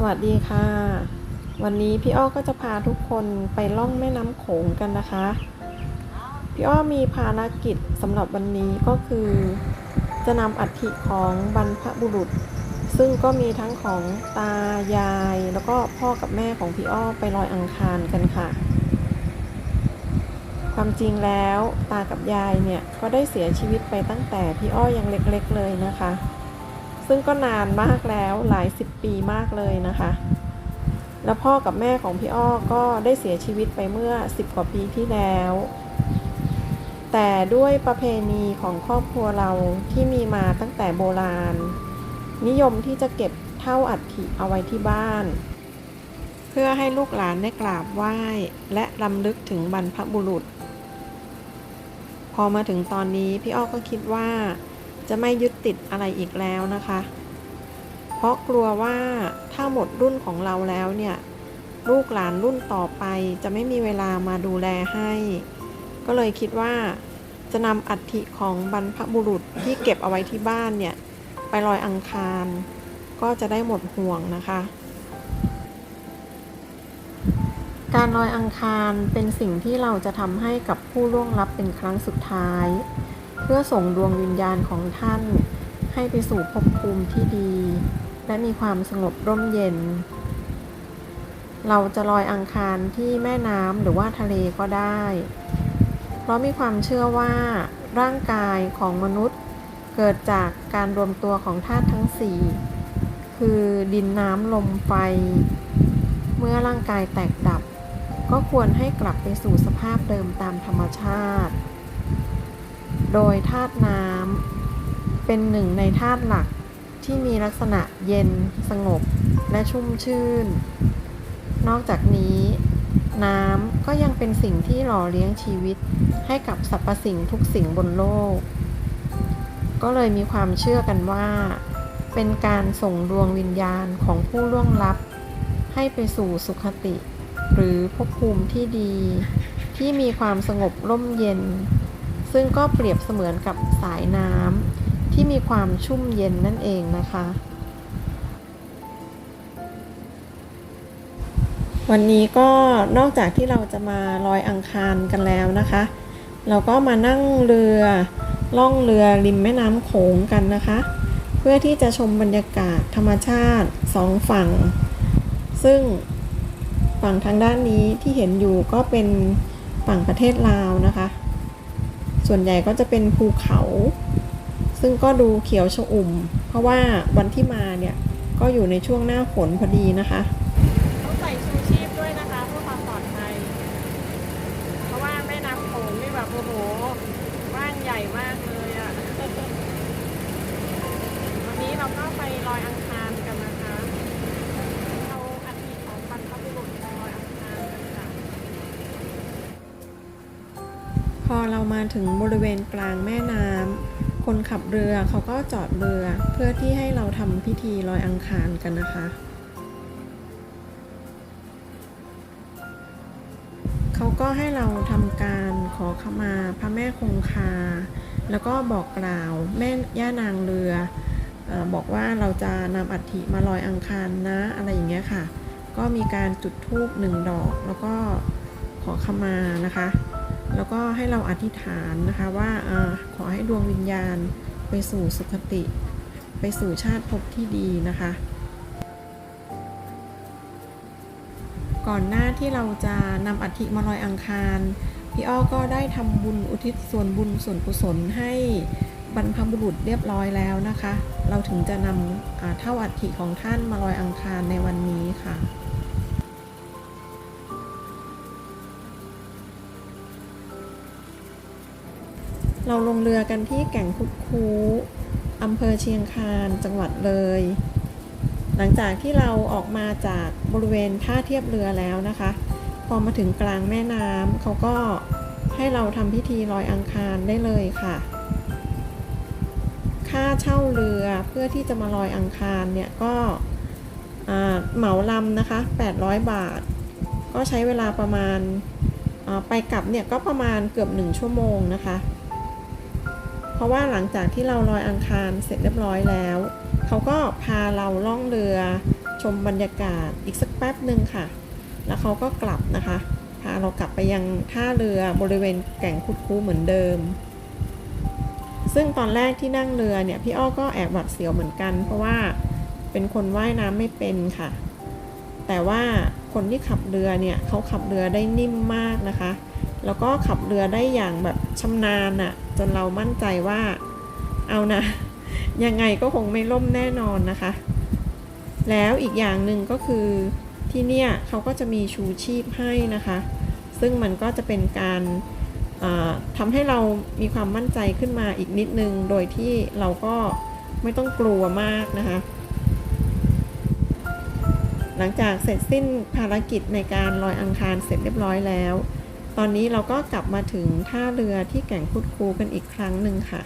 สวัสดีค่ะ วันนี้พี่อ้อก็จะพาทุกคนไปล่องแม่น้ำโขงกันนะคะ พี่อ้อมีภารกิจสำหรับวันนี้ก็คือ จะนำอัฐิของบรรพบุรุษ ซึ่งก็มีทั้งของตายาย แล้วก็พ่อกับแม่ของพี่อ้อไปลอยอังคารกันค่ะ ความจริงแล้วตากับยายเนี่ยก็ได้เสียชีวิตไปตั้งแต่พี่อ้อยังเล็กๆเลยนะคะ ซึ่งก็นานมากแล้วหลายสิบปีมากเลยนะคะ แล้วพ่อกับแม่ของพี่อ้อก็ได้เสียชีวิตไปเมื่อ 10 กว่าปีที่แล้ว แต่ด้วยประเพณีของครอบครัวเราที่มีมาตั้งแต่โบราณ นิยมที่จะเก็บเท่าอัฐิเอาไว้ที่บ้าน เพื่อให้ลูกหลานได้กราบไหว้ และรำลึกถึงบรรพบุรุษ พอมาถึงตอนนี้พี่อ้อก็คิดว่า จะไม่ยึดติดอะไรอีกแล้วนะคะ เพราะกลัวว่าถ้าหมดรุ่นของเราแล้วเนี่ย ลูกหลานรุ่นต่อไปจะไม่มีเวลามาดูแลให้ ก็เลยคิดว่าจะนำอัฐิของบรรพบุรุษที่เก็บเอาไว้ที่บ้านเนี่ย ไปลอยอังคาร ก็จะได้หมดห่วงนะคะ การลอยอังคารเป็นสิ่งที่เราจะทำให้กับผู้ล่วงลับเป็นครั้งสุดท้าย เพื่อส่งดวงวิญญาณของท่านให้ไปสู่ภพภูมิที่ดี และมีความสงบร่มเย็น เราจะลอยอังคารที่แม่น้ำหรือว่าทะเลก็ได้ เพราะมีความเชื่อว่าร่างกายของมนุษย์เกิดจากการรวมตัวของธาตุทั้งสี่คือดินน้ำลมไฟ เมื่อร่างกายแตกดับ ก็ควรให้กลับไปสู่สภาพเดิมตามธรรมชาติ โดยธาตุน้ำเป็นหนึ่งในธาตุหลักที่มีลักษณะเย็นสงบและชุ่มชื่น นอกจากนี้ น้ำก็ยังเป็นสิ่งที่หล่อเลี้ยงชีวิตให้กับสรรพสิ่งทุกสิ่งบนโลก ก็เลยมีความเชื่อกันว่า เป็นการส่งดวงวิญญาณของผู้ล่วงลับ ให้ไปสู่สุขติ หรือภพภูมิที่ดี ที่มีความสงบร่มเย็น ซึ่งก็เปรียบเสมือนกับสายน้ำที่มีความชุ่มเย็นนั่นเองนะคะ วันนี้ก็นอกจากที่เราจะมาลอยอังคารกันแล้วนะคะ เราก็มานั่งเรือล่องเรือริมแม่น้ำโขงกันนะคะ เพื่อที่จะชมบรรยากาศธรรมชาติสองฝั่ง ซึ่งฝั่งทางด้านนี้ที่เห็นอยู่ก็เป็นฝั่งประเทศลาวนะคะ ส่วนใหญ่ก็จะเป็นภูเขา ซึ่งก็ดูเขียวชอุ่ม เพราะว่าวันที่มาเนี่ย ก็อยู่ในช่วงหน้าฝนพอดีนะคะต้องใส่ชูชีพด้วยนะคะเพื่อความปลอดภัย เพราะว่าแม่น้ำโขงนี่แบบโอ้โหว่างใหญ่มากเลยอะ่ะวันนี้เราก็ไปลอยอังคารกันนะคะเอาอัฐิของบรรพบุรุษไปลอยอังคารกันค่ะ พอเรามาถึงบริเวณกลางแม่น้ำคนขับเรือเขาก็จอดเรือเพื่อที่ให้เราทำพิธีลอยอังคารกันนะคะ เขาก็ให้เราทำการขอขมาพระแม่คงคา แล้วก็บอกกล่าวแม่ย่านางเรือเออบอกว่าเราจะนำอัฐิมาลอยอังคารนะอะไรอย่างเงี้ยค่ะ ก็มีการจุดธูปหนึ่งดอก แล้วก็ขอขมานะคะ แล้วก็ให้เราอธิษฐานนะคะว่าอขอให้ดวงวิญญาณไปสู่สุคติ ไปสู่ชาติภพที่ดีนะคะ ก่อนหน้าที่เราจะนำอัฐิมาลอยอังคาร พี่อ้อก็ได้ทำบุญอุทิศส่วนบุญส่วนกุศลให้บรรพบุรุษเรียบร้อยแล้วนะคะ เราถึงจะนำเท่าอัฐิของท่านมาลอยอังคารในวันนี้ เราลงเรือกันที่แก่งคุดคูอำเภอเชียงคานจังหวัดเลย หลังจากที่เราออกมาจากบริเวณท่าเทียบเรือแล้วนะคะ พอมาถึงกลางแม่น้ำเขาก็ให้เราทำพิธีลอยอังคารได้เลยค่ะ ค่าเช่าเรือเพื่อที่จะมาลอยอังคารเนี่ยก็เหมาลำนะคะ 800 บาท ก็ใช้เวลาประมาณไปกลับเนี่ยก็ประมาณเกือบ 1 ชั่วโมงนะคะ เพราะว่าหลังจากที่เราลอยอังคารเสร็จเรียบร้อยแล้ว เขาก็พาเราล่องเรือชมบรรยากาศอีกสักแป๊บหนึ่งค่ะ แล้วเขาก็กลับนะคะ พาเรากลับไปยังท่าเรือบริเวณแก่งคุดคูเหมือนเดิม ซึ่งตอนแรกที่นั่งเรือเนี่ยพี่อ้อก็แอบหวัดเสียวเหมือนกัน เพราะว่าเป็นคนว่ายน้ำไม่เป็นค่ะ แต่ว่าคนที่ขับเรือเนี่ยเขาขับเรือได้นิ่มมากนะคะ แล้วก็ขับเรือได้อย่างแบบชำนาญอะจนเรามั่นใจว่าเอานะ ยังไงก็คงไม่ล่มแน่นอนนะคะ แล้วอีกอย่างหนึ่งก็คือที่เนี่ยเขาก็จะมีชูชีพให้นะคะ ซึ่งมันก็จะเป็นการทำให้เรามีความมั่นใจขึ้นมาอีกนิดนึง โดยที่เราก็ไม่ต้องกลัวมากนะคะ หลังจากเสร็จสิ้นภารกิจในการลอยอังคารเสร็จเรียบร้อยแล้ว ตอนนี้เราก็กลับมาถึงท่าเรือที่แก่งคุดคูกันอีกครั้งหนึ่งค่ะ